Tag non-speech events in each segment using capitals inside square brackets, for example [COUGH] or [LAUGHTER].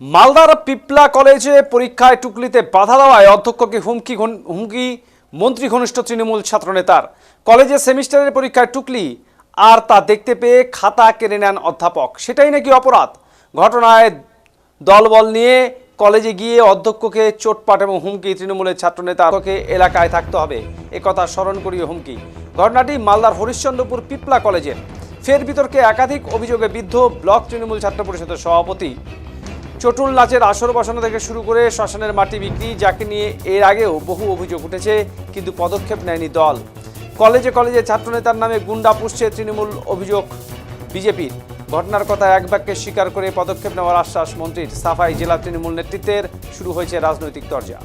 মালদার পিপলা কলেজে পরীক্ষায় টুকলিতে বাধা দেওয়ায় অধ্যক্ষকে হুমকি হুমকি মন্ত্রী ঘনিষ্ঠ তৃণমূল ছাত্রনেতার। কলেজের সেমিস্টারের পরীক্ষায় টুকলি, আর তা দেখতে পেয়ে খাতা কেড়ে নেন অধ্যাপক। সেটাই নাকি অপরাধ? ঘটনায় দলবল নিয়ে কলেজে গিয়ে অধ্যক্ষকে চোটপাট এবং হুমকি তৃণমূলের ছাত্রনেতাকে এলাকায় থাকতে হবে। একথা স্মরণ করিয়ে হুমকি। ঘটনাটি মালদার হরিশ্চন্দ্রপুর পিপলা কলেজের ফের বিতর্কে একাধিক অভিযোগে বিদ্ধ ব্লক তৃণমূল ছাত্র পরিষদের সভাপতি চটুল নাচের আসর বসানো থেকে শুরু করে শ্মশানের মাটি বিক্রি, যাকে নিয়ে এর আগেও বহু অভিযোগ উঠেছে, কিন্তু পদক্ষেপ নেয়নি দল। কলেজে কলেজে ছাত্রনেতার নামে গুন্ডা পুষছে তৃণমূল অভিযোগ বিজেপির। ঘটনার কথা এক বাক্যে স্বীকার করে পদক্ষেপ নেওয়ার আশ্বাস মন্ত্রীর। সাফাই জেলা তৃণমূল নেতৃত্বের শুরু হয়েছে রাজনৈতিক চর্চা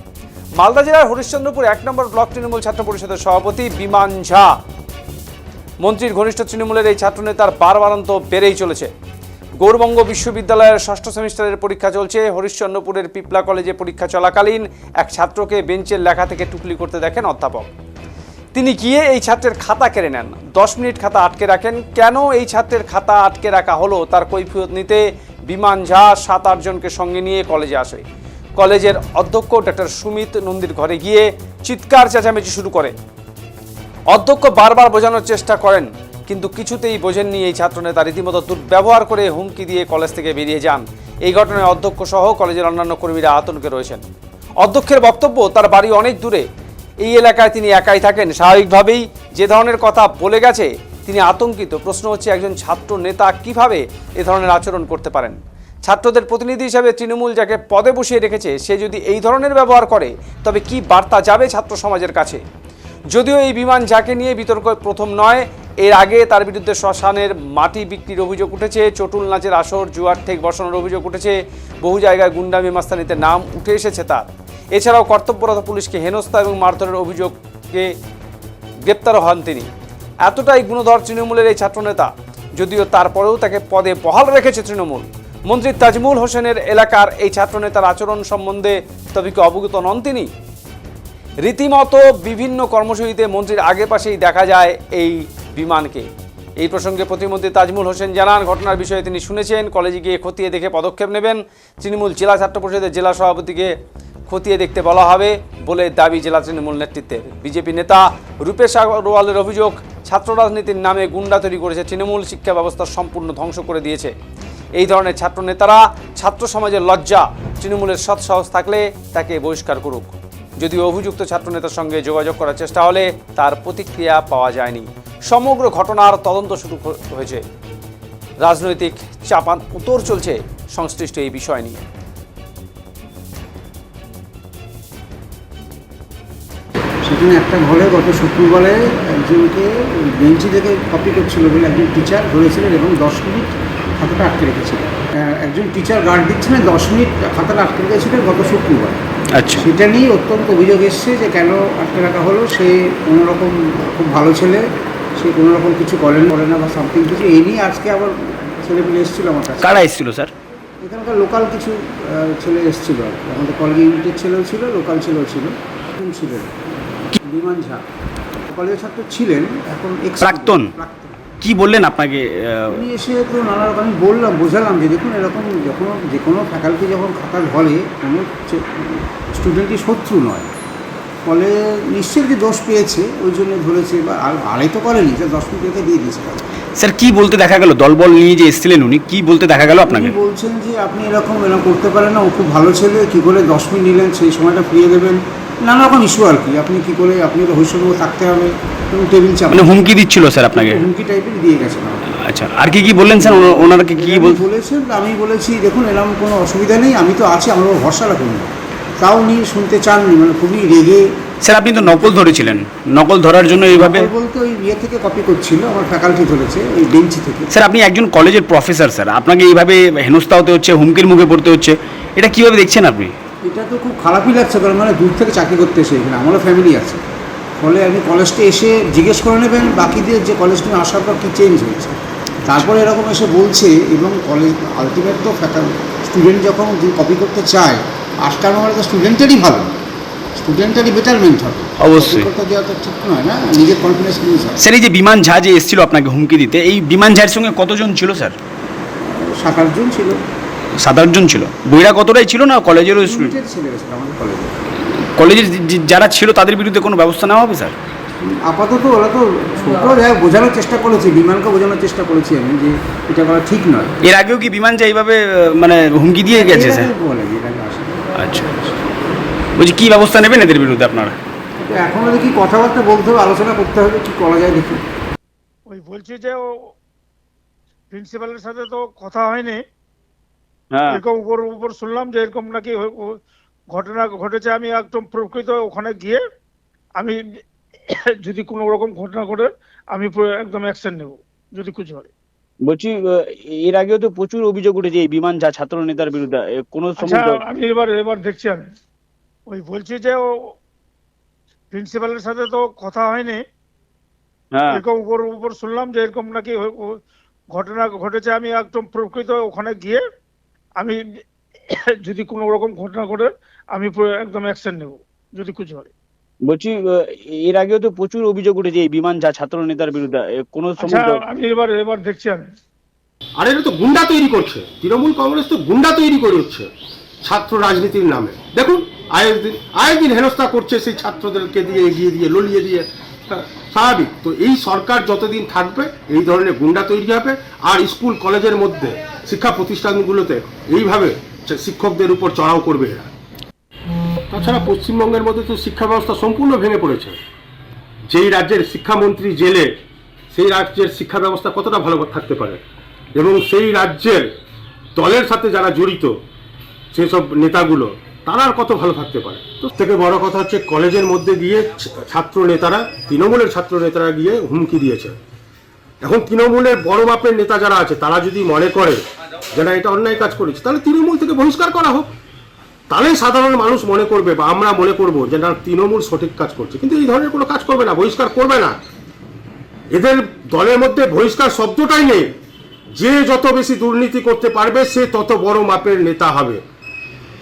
মালদা জেলার হরিশ্চন্দ্রপুর এক নম্বর ব্লক তৃণমূল ছাত্র পরিষদের সভাপতি বিমান ঝা। মন্ত্রীর ঘনিষ্ঠ তৃণমূলের এই ছাত্রনেতার বারবারন্ত বেড়েই চলেছে। গৌরবঙ্গ বিশ্ববিদ্যালয়ের ষষ্ঠ সেমিস্টারের পরীক্ষা চলছে। হরিশ্চন্দ্রপুরের পিপলা কলেজে পরীক্ষা চলাকালীন এক ছাত্রকে বেঞ্চের লেখা থেকে টুকলি করতে দেখেন অধ্যাপক। তিনি গিয়ে এই ছাত্রের খাতা কেড়ে নেন। দশ মিনিট খাতা আটকে রাখেন। কেন এই ছাত্রের খাতা আটকে রাখা হলো তার কৈফিয়ত নিতে বিমান ঝা সাত আটজনকে সঙ্গে নিয়ে কলেজে আসে। কলেজের অধ্যক্ষ ডক্টর সুমিত নন্দীর ঘরে গিয়ে চিৎকার চেঁচামেচি শুরু করে অধ্যক্ষ বারবার বোঝানোর চেষ্টা করেন। কিন্তু কিছুতেই বোঝেননি এই ছাত্রনেতা। রীতিমতো দুর্ব্যবহার করে হুমকি দিয়ে কলেজ থেকে বেরিয়ে যান। এই ঘটনায় অধ্যক্ষ সহ কলেজের অন্যান্য কর্মীরা আতঙ্কে রয়েছেন। অধ্যক্ষের বক্তব্য তার বাড়ি অনেক দূরে। এই এলাকায় তিনি একাই থাকেন। স্বাভাবিকভাবেই যে ধরনের কথা বলে গেছে, তিনি আতঙ্কিত। প্রশ্ন হচ্ছে, একজন ছাত্র নেতা কীভাবে এ ধরনের আচরণ করতে পারেন? ছাত্রদের প্রতিনিধি হিসাবে তৃণমূল যাকে পদে বসিয়ে রেখেছে, সে যদি এই ধরনের ব্যবহার করে, তবে কি বার্তা যাবে ছাত্র সমাজের কাছে? যদিও এই বিমান যাকে নিয়ে বিতর্ক প্রথম নয়, এর আগে তার বিরুদ্ধে শ্মশানের মাটি বিক্রির অভিযোগ উঠেছে, চটুল নাচের আসর, জুয়ার ঠেক বসানোর অভিযোগ উঠেছে, বহু জায়গায় গুন্ডামি মাস্তানিতে নাম উঠে এসেছে তার। এছাড়াও কর্তব্যরত পুলিশকে হেনস্থা এবং মারধরের অভিযোগকে গ্রেপ্তারও হন তিনি। এতটাই গুণধর তৃণমূলের এই ছাত্রনেতা, যদিও তারপরেও তাকে পদে বহাল রেখেছে তৃণমূল। মন্ত্রী তাজমুল হোসেনের এলাকার এই ছাত্রনেতার আচরণ সম্বন্ধে তবে কি অবগত নন তিনি। রীতিমতো বিভিন্ন কর্মসূচিতে মন্ত্রীর আগে পাশেই দেখা যায় এই বিমানকে। এই প্রসঙ্গে প্রতিমন্ত্রী তাজমুল হোসেন জানান, ঘটনার বিষয়ে তিনি শুনেছেন, কলেজে গিয়ে খতিয়ে দেখে পদক্ষেপ নেবেন। তৃণমূল জেলা ছাত্র পরিষদের জেলা সভাপতিকে খতিয়ে দেখতে বলা হবে বলে দাবি জেলা তৃণমূল নেতৃত্বের। বিজেপি নেতা রূপেশ আগরওয়ালের অভিযোগ, ছাত্র রাজনীতির নামে গুন্ডা তৈরি করেছে তৃণমূল, শিক্ষা ব্যবস্থা সম্পূর্ণ ধ্বংস করে দিয়েছে। এই ধরনের ছাত্র নেতারা ছাত্র সমাজের লজ্জা, তৃণমূলের সৎ সাহস থাকলে তাকে বহিষ্কার করুক। যদিও অভিযুক্ত ছাত্রনেতার সঙ্গে যোগাযোগ করার চেষ্টা হলে তার প্রতিক্রিয়া পাওয়া যায়নি। সমগ্র ঘটনার তদন্ত শুরু হয়েছে। রাজনৈতিক চাপান উত্তর চলছে সংশ্লিষ্ট এই বিষয় নিয়ে। সেখানে একটা ঘরে গত শুক্রবারে একজনকে বেঞ্চি থেকে কপি করছিল বলে একজন টিচার ধরেছিলেন এবং দশ মিনিট খাতাটা আটকে রেখেছিলেন। একজন টিচার গার্ড দিচ্ছিলেন, দশ মিনিট খাতাটা আটকে রেখেছিলেন গত শুক্রবার। আচ্ছা। সেটা নিয়ে অত্যন্ত অভিযোগ এসছে যে কেন আটকে রাখা হলো। সে কোনোরকম খুব ভালো ছেলে সে কোনো রকম কিছু করেন করে না বা সামথিং কিছু। এই নিয়ে আজকে আবার ছেলেপিলে এসেছিল আমার কাছে। কারা এসেছিল স্যার? এখানকার লোকাল কিছু ছেলে এসেছিল। আমাদের কলেজ ইউনিটের ছেলেও ছিল লোকাল ছেলেও ছিল। ছিলেন। বিমান ঝা। কলেজের ছাত্র ছিলেন এখন প্রাক্তন? প্রাক্তন। কি বললেন আপনাকে উনি এসে তো নানা রকম আমি বললাম বোঝালাম যে দেখুন এরকম যখন যে কোনো ফ্যাকাল্টি যখন খাতা ধরে কোনো স্টুডেন্টই শত্রু নয়। ফলে নিশ্চয়ই যে দোষ পেয়েছে ওই জন্য ধরেছে বা আর আড়াই তো করেনি যে দশ মিনিট রেখে দিয়ে দিয়েছে। স্যার কি বলতে দেখা গেল? দলবল নিয়ে যে এসেছিলেন উনি কি বলতে দেখা গেল আপনাকে? বলছেন যে আপনি এরকম এরকম করতে পারেন না ও খুব ভালো ছেলে কী করে দশ মিনিট নিলেন সেই সময়টা ফিরিয়ে দেবেন। নানা রকম ইস্যু আর কি। আপনি কী করে আপনি তো হৈসঙ্গ থাকতে হবে এবং টেবিল চাপ। মানে হুমকি দিচ্ছিল স্যার আপনাকে? হুমকি টাইপের দিয়ে গেছেন আমাকে। আচ্ছা আর কি কি বললেন স্যার? ওনা- ওনারা কি বলেছেন আমি বলেছি দেখুন এরকম কোনো অসুবিধা নেই আমি তো আছি আমার ভরসা রাখুন। তাও উনি শুনতে চাননি মানে খুবই রেগে। স্যার আপনি তো নকল ধরেছিলেন। নকল ধরার জন্য এইভাবে বলতে ওই ইয়ে থেকে কপি করছিল আমার ফ্যাকাল্টি ধরেছে ওই বেঞ্চি থেকে। স্যার আপনি একজন কলেজের প্রফেসর স্যার। আপনাকে এইভাবে হেনস্থা হতে হচ্ছে হুমকির মুখে পড়তে হচ্ছে। এটা কীভাবে দেখছেন আপনি? এটা তো খুব খারাপই লাগছে কারণ মানে দূর থেকে চাকরি করতে এসে এখানে আমারও ফ্যামিলি আছে। ফলে আপনি কলেজটা এসে জিজ্ঞেস করে নেবেন বাকিদের যে কলেজ নিয়ে আসার পর কী চেঞ্জ হয়েছে? তারপরে এরকম এসে বলছে এবং কলেজ আলটিমেট তো স্টুডেন্ট যখন কপি করতে চায় আটকানো মানে তো স্টুডেন্টেরই ভালো। স্টুডেন্টেরই বেটারমেন্ট হবে। অবশ্যই। ঠিক নয় না? নিজের কনফিডেন্স লুজ হয় স্যার এই যে বিমান ঝা যে এসেছিল আপনাকে হুমকি দিতে এই বিমান ঝার সঙ্গে কতজন ছিল স্যার? সাত আটজন ছিল। সাত আটজন ছিল। বইরা কতটাই ছিল না কলেজেরও স্টুডেন্ট? লিমিটেড ছেলে গেছিল আমাদের কলেজে। কলেজের যারা ছিল তাদের বিরুদ্ধে কোনো ব্যবস্থা নেওয়া হবে স্যার? আপাতত ওরা তো ছোট বোঝানোর চেষ্টা করেছি বিমানকে বোঝানোর চেষ্টা করেছি আমি যে এটা করা ঠিক নয়। এর আগেও কি বিমান যে এইভাবে মানে হুমকি দিয়ে গেছে স্যার? আসেনি। আচ্ছা বলছি কী ব্যবস্থা নেবেন এদের বিরুদ্ধে আপনারা? এখনও দেখি কথাবার্তা বলতে হবে আলোচনা করতে হবে কি করা যায় দেখি। ওই বলছি যে ও প্রিন্সিপালের সাথে তো কথা হয়নি। হ্যাঁ এরকম উপর উপর শুনলাম যে এরকম নাকি ঘটনা ঘটেছে আমি একদম প্রকৃত ওখানে গিয়ে আমি [COUGHS] যদি কোনো রকম ঘটনা ঘটে আমি একদম অ্যাকশন নেব যদি কিছু হয়। বলছি এর আগেও তো প্রচুর অভিযোগ উঠেছে এই বিমান যা ছাত্র নেতার বিরুদ্ধে কোনো আচ্ছা আমি এবার এবার দেখছি আমি। ওই বলছি যে ও প্রিন্সিপালের সাথে তো কথা হয়নি। হ্যাঁ। এরকম উপর উপর শুনলাম যে এরকম নাকি ঘটনা ঘটেছে আমি একদম প্রকৃত ওখানে গিয়ে আমি [COUGHS] যদি কোনো রকম ঘটনা ঘটে আমি একদম অ্যাকশন নেব যদি কিছু হয়। বলছি এর আগেও তো প্রচুর অভিযোগ উঠেছে এই বিমান যা ছাত্র নেতার বিরুদ্ধে কোনো আচ্ছা আমি এবার এবার দেখছি আমি। আর এটা তো গুন্ডা তৈরি করছে। তৃণমূল কংগ্রেস তো গুন্ডা তৈরি করছে ছাত্র রাজনীতির নামে। দেখুন আয়ের দিন আয়ের দিন হেনস্থা করছে সেই ছাত্রদেরকে দিয়ে এগিয়ে দিয়ে ললিয়ে দিয়ে। স্বাভাবিক। তো এই সরকার যতদিন থাকবে এই ধরনের গুন্ডা তৈরি হবে। আর স্কুল কলেজের মধ্যে শিক্ষা প্রতিষ্ঠানগুলোতে এইভাবে শিক্ষকদের উপর চড়াও করবে এরা। তাছাড়া পশ্চিমবঙ্গের মধ্যে তো শিক্ষা ব্যবস্থা সম্পূর্ণ ভেঙে পড়েছে। যেই রাজ্যের শিক্ষামন্ত্রী জেলে, সেই রাজ্যের শিক্ষা ব্যবস্থা কতটা ভালো থাকতে পারে? এবং সেই রাজ্যের দলের সাথে যারা জড়িত, সেসব নেতাগুলো, তারা কত ভালো থাকতে পারে? তো থেকে বড় কথা হচ্ছে, কলেজের মধ্যে গিয়ে ছাত্র নেতারা তৃণমূলের ছাত্র নেতারা গিয়ে হুমকি দিয়েছে। এখন তৃণমূলের বড় মাপের নেতা যারা আছে, তারা যদি মনে করে যারা এটা অন্যায় কাজ করেছে, তাহলে তৃণমূল থেকে বহিষ্কার করা হোক। তাহলেই সাধারণ মানুষ মনে করবে বা আমরা মনে করব যে না, তৃণমূল সঠিক কাজ করছে। কিন্তু এই ধরনের কোনো কাজ করবে না, বহিষ্কার করবে না। এদের দলের মধ্যে বহিষ্কার শব্দটাই নেই। যে যত বেশি দুর্নীতি করতে পারবে, সে তত বড় মাপের নেতা হবে।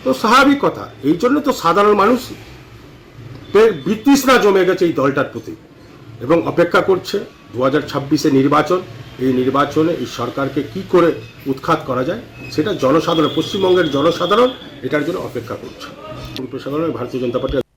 তো স্বাভাবিক কথা, এই জন্য তো সাধারণ মানুষ বিতৃষ্ণা জমে গেছে এই দলটার প্রতি। এবং অপেক্ষা করছে দু হাজার ছাব্বিশে নির্বাচন। এই নির্বাচনে এই সরকারকে কি করে উৎখাত করা যায়, সেটা জনসাধারণ, পশ্চিমবঙ্গের জনসাধারণ এটার জন্য অপেক্ষা করছে। ভারতীয় জনতা পার্টি